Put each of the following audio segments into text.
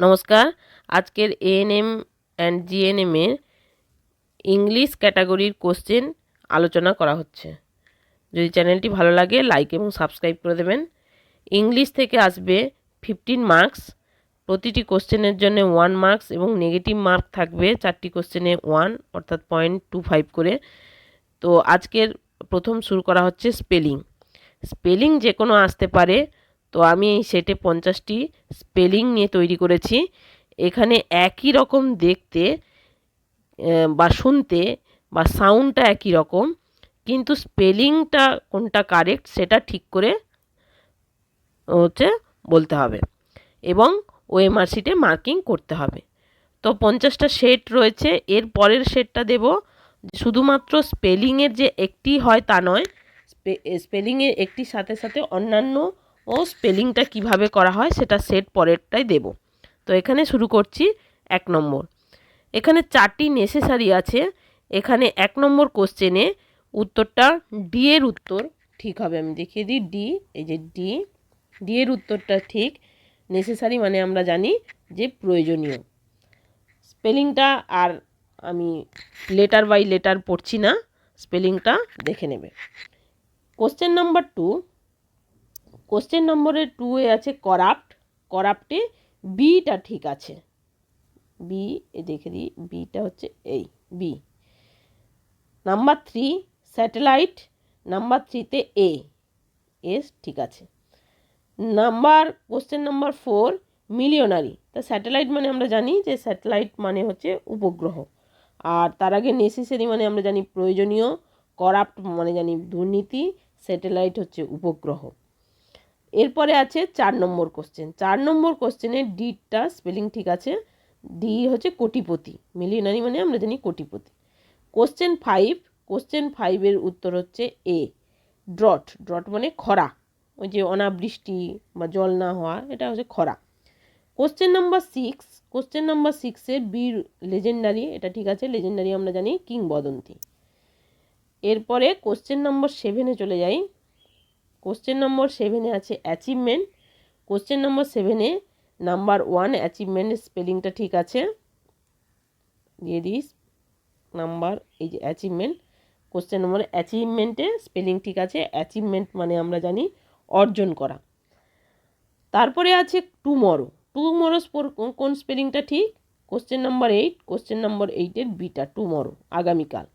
নমস্কার। আজকের ANM and জিএনএমের ইংলিশ ক্যাটাগরির কোশ্চেন আলোচনা করা হচ্ছে। যদি চ্যানেলটি ভালো লাগে লাইক এবং সাবস্ক্রাইব করে দেবেন। ইংলিশ থেকে আসবে ফিফটিন মার্কস প্রতিটি কোশ্চেনের জন্য ওয়ান মার্কস এবং নেগেটিভ মার্ক থাকবে। চারটি কোশ্চেনে ওয়ান অর্থাৎ পয়েন্ট টু ফাইভ করে। তো আজকের প্রথম শুরু করা হচ্ছে স্পেলিং স্পেলিং যে কোনো আসতে পারে। তো আমি এই সেটে পঞ্চাশটি স্পেলিং নিয়ে তৈরি করেছি। এখানে একই রকম দেখতে বা শুনতে, বা সাউন্ডটা একই রকম, কিন্তু স্পেলিংটা কোনটা কারেক্ট সেটা ঠিক করে হচ্ছে বলতে হবে এবং ওএমআর শিটে মার্কিং করতে হবে। তো পঞ্চাশটা সেট রয়েছে, এর পরের সেটটা দেব শুধুমাত্র স্পেলিংয়ের যে একটি হয় তা নয় স্পেলিংয়ের একটির সাথে সাথে অন্যান্য ও স্পেলিংটা কীভাবে করা হয় সেটা সেট পরেরটাই দেব। তো এখানে শুরু করছি এক নম্বর। এখানে চারটি নেসেসারি আছে। এখানে এক নম্বর কোশ্চেনে উত্তরটা ডি এর উত্তর ঠিক হবে। আমি দেখিয়ে দিই ডি এই যে ডি ডি এর উত্তরটা ঠিক। নেসেসারি মানে আমরা জানি যে প্রয়োজনীয়। স্পেলিংটা আর আমি লেটার বাই লেটার পড়ছি না। স্পেলিংটা দেখে নেবে। কোশ্চেন নাম্বার টু কোশ্চেন নম্বরের টু এ আছে করাপ্ট করাপ্টে বিটা ঠিক আছে। বি এ দেখে দিই বিটা হচ্ছে এই B number three satellite number থ্রিতে এ এস ঠিক আছে। Number question number four millionaire তা স্যাটেলাইট মানে আমরা জানি যে স্যাটেলাইট মানে হচ্ছে উপগ্রহ। আর তার আগে নেসেসারি মানে আমরা জানি প্রয়োজনীয় করাপ্ট মানে জানি দুর্নীতি স্যাটেলাইট হচ্ছে উপগ্রহ। এরপরে আছে চার নম্বর কোশ্চেন চার নম্বর কোশ্চেনের ডিটা স্পেলিং ঠিক আছে? ডি হচ্ছে কোটিপতি। মিলিয়নারি মানে আমরা জানি কোটিপতি। কোশ্চেন ফাইভ কোশ্চেন ফাইভের উত্তর হচ্ছে এ ড্রট ড্রট মানে খরা। ওই যে অনাবৃষ্টি বা জল না হওয়া, এটা হচ্ছে খরা। Question number six question number সিক্সের বীর লেজেন্ডারি এটা ঠিক আছে? লেজেন্ডারি আমরা জানি কিংবদন্তি। এরপরে কোশ্চেন নম্বর সেভেনে চলে যাই। কোশ্চেন নম্বর সেভেনে আছে অ্যাচিভমেন্ট কোশ্চেন নম্বর সেভেনে নাম্বার ওয়ান অ্যাচিভমেন্টের স্পেলিংটা ঠিক আছে। দিয়ে দিস নাম্বার এই যে অ্যাচিভমেন্ট কোশ্চেন নম্বর অ্যাচিভমেন্টে স্পেলিং ঠিক আছে। অ্যাচিভমেন্ট মানে আমরা জানি অর্জন করা। তারপরে আছে টুমরো টুমরোস কোন স্পেলিংটা ঠিক? Question number eight question number এইটের বিটা টুমরো আগামীকাল।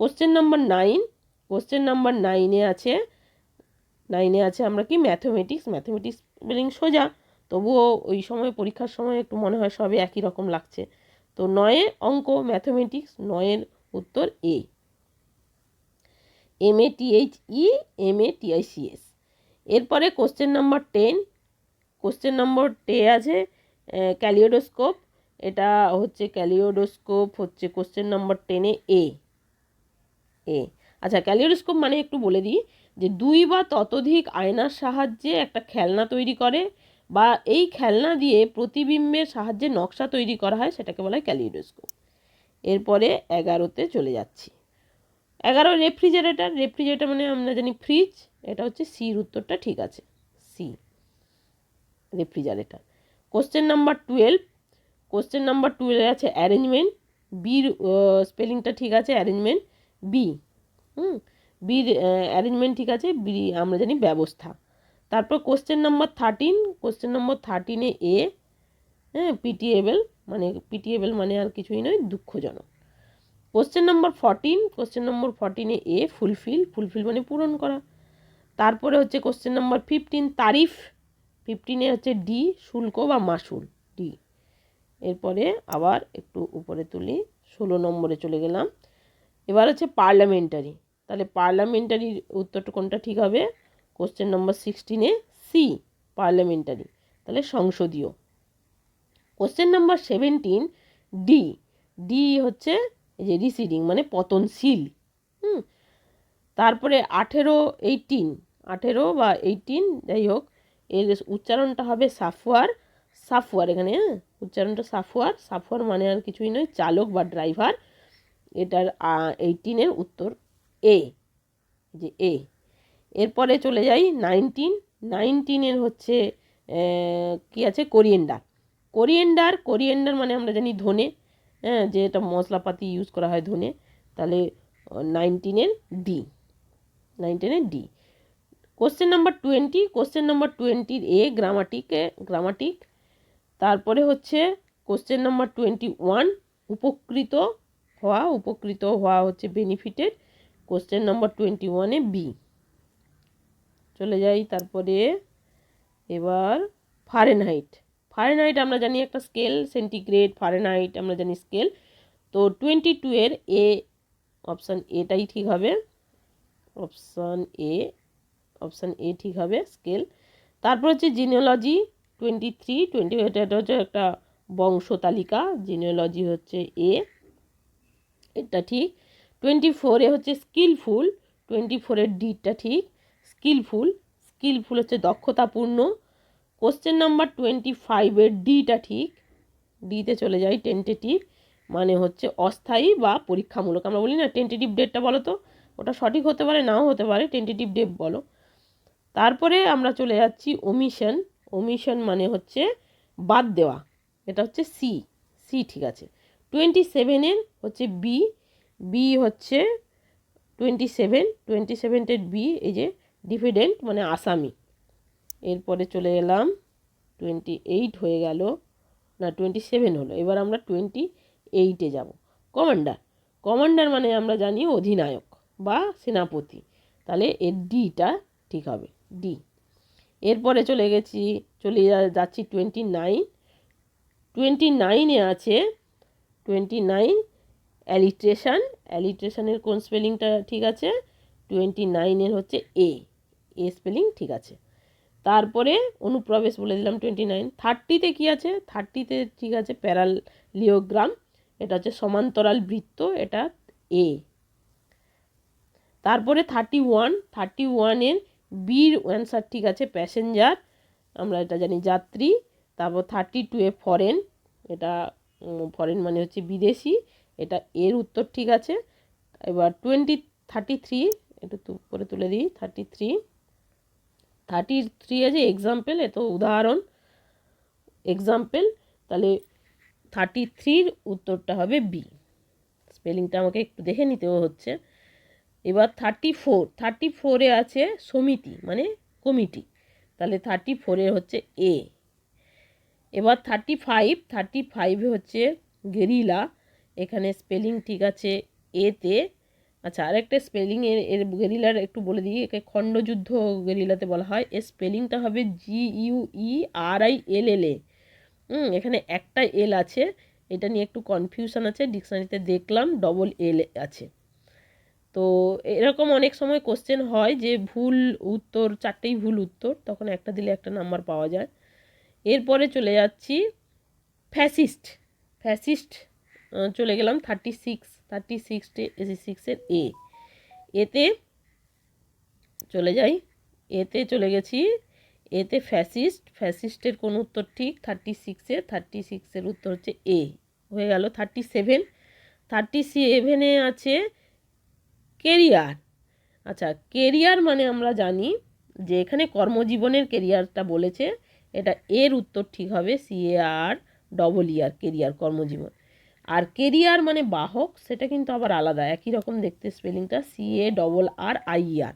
Question number nine question number নাইনে আছে নাইনে আছে, আমরা কি ম্যাথমেটিক্স ম্যাথমেটিক্স স্পেলিং সোজা, তবুও ওই সময়, পরীক্ষার সময় একটু মনে হয় সবই একই রকম লাগছে। তো নয়ে অঙ্ক ম্যাথমেটিক্স নয়ের উত্তর A M A T H E M A T I C S এরপরে question number ten question number টে আছে ক্যালিওডোস্কোপ। এটা হচ্ছে ক্যালিওডোস্কোপ, হচ্ছে কোশ্চেন নম্বর টেনে এ এ আচ্ছা ক্যালিওডোস্কোপ মানে একটু বলে দিই। যে দুই বা ততোধিক আয়নার সাহায্যে একটা খেলনা তৈরি করে বা এই খেলনা দিয়ে প্রতিবিম্বের সাহায্যে নকশা তৈরি করা হয়, সেটাকে বলা হয় ক্যালিওডোস্কোপ এরপরে এগারোতে চলে যাচ্ছি। এগারো রেফ্রিজারেটার রেফ্রিজারেটার মানে আমরা জানি ফ্রিজ, এটা হচ্ছে সির উত্তরটা ঠিক আছে, C, refrigerator. Question number twelve, question number টুয়েলভে আছে অ্যারেঞ্জমেন্ট বির স্পেলিংটা ঠিক আছে, অ্যারেঞ্জমেন্ট, বি, হুম বির অ্যারেঞ্জমেন্ট ঠিক আছে বি আমরা জানি ব্যবস্থা। তারপর question number thirteen question number থার্টিনে A হ্যাঁ পিটিএবেল মানে পিটিএবেল মানে আর কিছুই নয়, দুঃখজনক। Question number fourteen question number ফর্টিনে A fulfil fulfil মানে পূরণ করা। তারপরে হচ্ছে কোশ্চেন নম্বর ফিফটিন তারিফ ফিফটিনে হচ্ছে ডি, শুল্ক বা মাসুল, ডি। এরপরে আবার একটু উপরে তুলি, ষোলো নম্বরে চলে গেলাম। এবার হচ্ছে পার্লামেন্টারি তাহলে পার্লামেন্টারির উত্তরটা কোনটা ঠিক হবে? কোশ্চেন নম্বর সিক্সটিনে সি পার্লামেন্টারি তাহলে সংসদীয়। Question number seventeen D D হচ্ছে এই যে রিসিডিং মানে পতনশীল। হুম? তারপরে আঠেরো এইটিন আঠেরো বা এইটিন যাই হোক, এর উচ্চারণটা হবে সাফওয়ার সাফওয়ার এখানে হ্যাঁ? উচ্চারণটা সাফওয়ার সাফওয়ার মানে আর কিছুই নয়, চালক বা ড্রাইভার এটার এইটিনের উত্তর। এ যে এ এরপরে চলে যাই নাইনটিন নাইনটিনের হচ্ছে কি আছে? কোরিয়েন্ডার কোরিয়েন্ডার কোরিয়েন্ডার মানে আমরা জানি ধনে হ্যাঁ যে এটা মশলাপাতি ইউজ করা হয় ধনে, তাহলে নাইনটিনের D নাইনটিনের D question number twenty question number টোয়েন্টির এ গ্রামাটিকে গ্রামাটিক তারপরে হচ্ছে কোশ্চেন নাম্বার টোয়েন্টি ওয়ান উপকৃত হওয়া উপকৃত হওয়া হচ্ছে বেনিফিটেড কোশ্চেন নম্বর টোয়েন্টি ওয়ানে বি চলে যাই তারপরে এবার ফারেনহাইট ফারেনহাইট আমরা জানি একটা স্কেল সেন্টিগ্রেড ফারেনহাইট আমরা জানি স্কেল তো টোয়েন্টি টু এর এ অপশান এটাই ঠিক হবে। অপশান এ অপশান এ ঠিক হবে স্কেল তারপর হচ্ছে জিনিওলজি টোয়েন্টি থ্রি টোয়েন্টি এটা হচ্ছে একটা বংশ তালিকা। জিনিওলজি হচ্ছে এ এটা ঠিক। টোয়েন্টি ফোরে হচ্ছে স্কিলফুল, টোয়েন্টি ফোরের ডিটা ঠিক, স্কিলফুল স্কিলফুল হচ্ছে দক্ষতাপূর্ণ, কোশ্চেন নাম্বার টোয়েন্টি ফাইভের ডিটা ঠিক, ডিতে চলে যাই টেন্টেটিভ মানে হচ্ছে অস্থায়ী বা পরীক্ষামূলক, আমরা বলি না টেন্টেটিভ ডেটটা বলো তো, ওটা সঠিক হতে পারে, নাও হতে পারে, টেন্টেটিভ ডেট বলো। তারপরে আমরা চলে যাচ্ছি ওমিশন ওমিশন মানে হচ্ছে বাদ দেওয়া, এটা হচ্ছে সি সি ঠিক আছে। টোয়েন্টি সেভেনের হচ্ছে বি বি হচ্ছে টোয়েন্টি সেভেন টোয়েন্টি সেভেনটের বি এই যে ডিফিডেন্ট মানে আসামি। এরপরে চলে এলাম টোয়েন্টি এইট হয়ে গেল, না টোয়েন্টি সেভেন হলো, এবার আমরা টোয়েন্টি এইটে যাব। কমান্ডার কমান্ডার মানে আমরা জানি অধিনায়ক বা সেনাপতি। তাহলে এর ডিটা ঠিক হবে ডি এরপরে চলে গেছি, চলে যাচ্ছি টোয়েন্টি নাইন টোয়েন্টি নাইনে আছে টোয়েন্টি নাইন অ্যালিট্রেশন অ্যালিট্রেশনের কোন স্পেলিংটা ঠিক আছে? টোয়েন্টি নাইনের হচ্ছে এ এ স্পেলিং ঠিক আছে। তারপরে অনুপ্রবেশ বলে দিলাম টোয়েন্টি নাইন থার্টিতে কী আছে? থার্টিতে ঠিক আছে প্যারালিওগ্রাম এটা হচ্ছে সমান্তরাল বৃত্ত, এটা এ তারপরে থার্টি ওয়ান থার্টি ওয়ানের বির অ্যান্সার ঠিক আছে প্যাসেঞ্জার আমরা এটা জানি যাত্রী। তারপর থার্টি টু এ ফরেন এটা ফরেন মানে হচ্ছে বিদেশি। এটা এর উত্তর ঠিক আছে। এবার টোয়েন্টি থার্টি থ্রি একটু করে তুলে দিই থার্টি থ্রি থার্টি থ্রি আছে এক্সাম্পল এ তো উদাহরণ। এক্সাম্পল তাহলে থার্টি থ্রির উত্তরটা হবে বি স্পেলিংটা আমাকে একটু দেখে নিতেও হচ্ছে। এবার থার্টি ফোর থার্টি ফোরে আছে সমিতি মানে কমিটি। তাহলে থার্টি ফোরে হচ্ছে এ এবার থার্টি ফাইভ থার্টি ফাইভে হচ্ছে গেরিলা। এখানে স্পেলিং ঠিক আছে এতে আচ্ছা আরেকটা স্পেলিং এর এর গেরিলার একটু বলে দিই, একে খণ্ডযুদ্ধ গেরিলাতে বলা হয়, এর স্পেলিংটা হবে G U E R I L এল এ এখানে একটা এল আছে, এটা নিয়ে একটু কনফিউশন আছে ডিকশনারিতে দেখলাম ডবল এল আছে। তো এরকম অনেক সময় কোশ্চেন হয় যে ভুল উত্তর, চারটেই ভুল উত্তর, তখন একটা দিলে একটা নাম্বার পাওয়া যায়। এরপরে চলে যাচ্ছি ফ্যাসিস্ট ফ্যাসিস্ট চলে গেলাম থার্টি সিক্স থার্টি সিক্সটে সিক্সের এ এতে চলে যাই। এতে চলে গেছি। এতে ফ্যাসিস্ট ফ্যাসিস্টের কোন উত্তর ঠিক? থার্টি সিক্সে থার্টি সিক্সের উত্তর হচ্ছে এ হয়ে গেল থার্টি সেভেন থার্টি সেভেনে আছে কেরিয়ার আচ্ছা কেরিয়ার মানে আমরা জানি যে এখানে কর্মজীবনের কেরিয়ারটা বলেছে। এটা এর উত্তর ঠিক হবে C A R double E R career কর্মজীবন। আর কেরিয়ার মানে বাহক, সেটা কিন্তু আবার আলাদা। একই রকম দেখতে স্পেলিংটা C A double R I R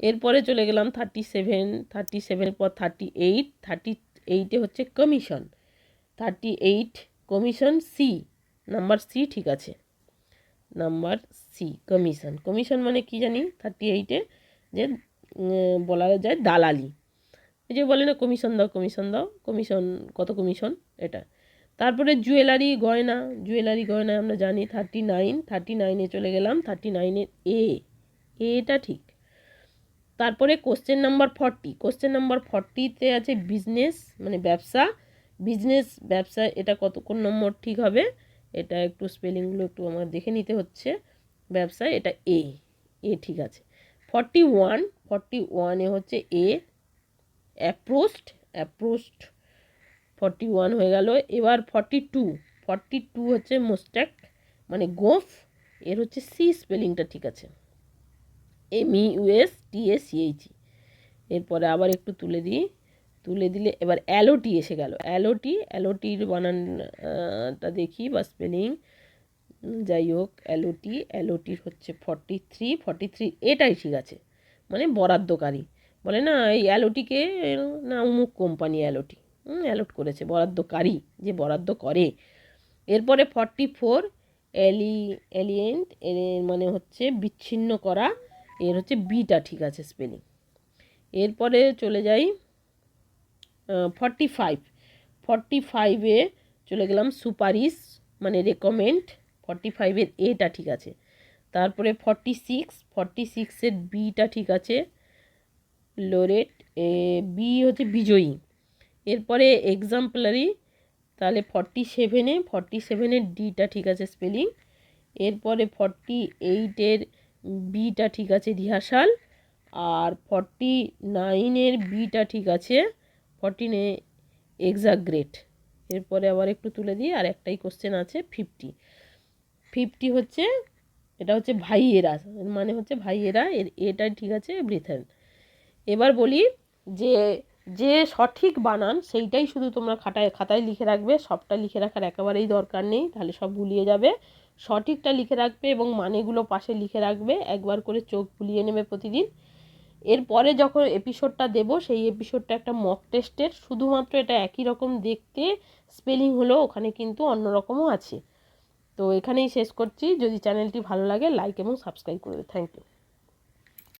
এরপরে চলে গেলাম থার্টি সেভেন থার্টি সেভেনের পর থার্টি এইট থার্টি এইটে হচ্ছে commission thirty eight commission C number C ঠিক আছে। নাম্বার সি কমিশন কমিশন মানে কি জানি? থার্টি এইটে যে বলা যায় দালালি। এই যে বলে না কমিশন দাও কমিশন দাও কমিশন কত কমিশন এটা। তারপরে জুয়েলারি, গয়না। জুয়েলারি, গয়না আমরা জানি থার্টি নাইন থার্টি নাইনে চলে গেলাম থার্টি নাইনের এ এটা ঠিক। তারপরে question number forty question number ফর্টিতে আছে বিজনেস মানে ব্যবসা। বিজনেস ব্যবসা, এটা কত, কোন নম্বর ঠিক হবে? এটা একটু স্পেলিংগুলো একটু আমার দেখে নিতে হচ্ছে। ব্যবসা, এটা এ এ ঠিক আছে। ফর্টি ওয়ান ফর্টি ওয়ানে হচ্ছে এ অ্যাপ্রোস্ট অ্যাপ্রোস্ট ফর্টি ওয়ান হয়ে গেল। এবার ফর্টি টু ফর্টি টু হচ্ছে মোস্ট্যাক মানে গোফ, এর হচ্ছে সি স্পেলিংটা ঠিক আছে। M U S T S সিএইচি এরপরে আবার একটু তুলে দিই, তুলে দিলে এবার অ্যালোটি এসে গেল। অ্যালোটি, অ্যালোটির বানানটা দেখি বা স্পেলিং। যাই হোক, অ্যালোটি, অ্যালোটির হচ্ছে ফর্টি থ্রি ফর্টি থ্রি এটাই ঠিক আছে। মানে বরাদ্দকারী। বলে না, এই অ্যালোটিকে, না, অমুক কোম্পানি অ্যালোটি। অ্যালোট করেছে বরাদ্দকারী যে বরাদ্দ করে। এরপরে ফর্টি ফোর এলি এলিয়েন্ট এর মানে হচ্ছে বিচ্ছিন্ন করা, এর হচ্ছে বিটা ঠিক আছে স্পেলিং এরপরে চলে যাই ফর্টি ফাইভ ফর্টি ফাইভে চলে গেলাম সুপারিশ মানে রেকমেন্ড ফর্টি ফাইভের এটা ঠিক আছে। তারপরে ফর্টি সিক্স ফর্টি সিক্সের বিটা ঠিক আছে লোরেট এ বি হচ্ছে বিজয়ী। এরপরে এক্সাম্পলারি, তাহলে ফর্টি সেভেনে ফর্টি সেভেনের ডিটা ঠিক আছে স্পেলিং এরপরে ফর্টি এইটের বিটা ঠিক আছে রিহার্সাল আর ফর্টি নাইনের বিটা ঠিক আছে ফর্টিনে এক্সাগ্রেট এরপরে আবার একটু তুলে দিই, আর একটাই কোশ্চেন আছে ফিফটি ফিফটি হচ্ছে, এটা হচ্ছে ভাইয়েরা মানে হচ্ছে ভাইয়েরা, এর এটা ঠিক আছে ব্রিথেন এবার বলি যে যে সঠিক বানান, সেইটাই শুধু তোমরা খাতায় খাতায় লিখে রাখবে। সবটা লিখে রাখার একেবারেই দরকার নেই, তাহলে সব ভুলিয়ে যাবে। সঠিকটা লিখে রাখবে এবং মানেগুলো পাশে লিখে রাখবে, একবার করে চোখ ভুলিয়ে নেবে প্রতিদিন। এরপরে যখন এপিসোডটা দেব, সেই এপিসোডটা একটা মক টেস্টের শুধুমাত্র এটা একই রকম দেখতে স্পেলিং হলো ওখানে কিন্তু অন্যরকমও আছে। তো এখানেই শেষ করছি। যদি চ্যানেলটি ভালো লাগে লাইক এবং সাবস্ক্রাইব করবে থ্যাংক ইউ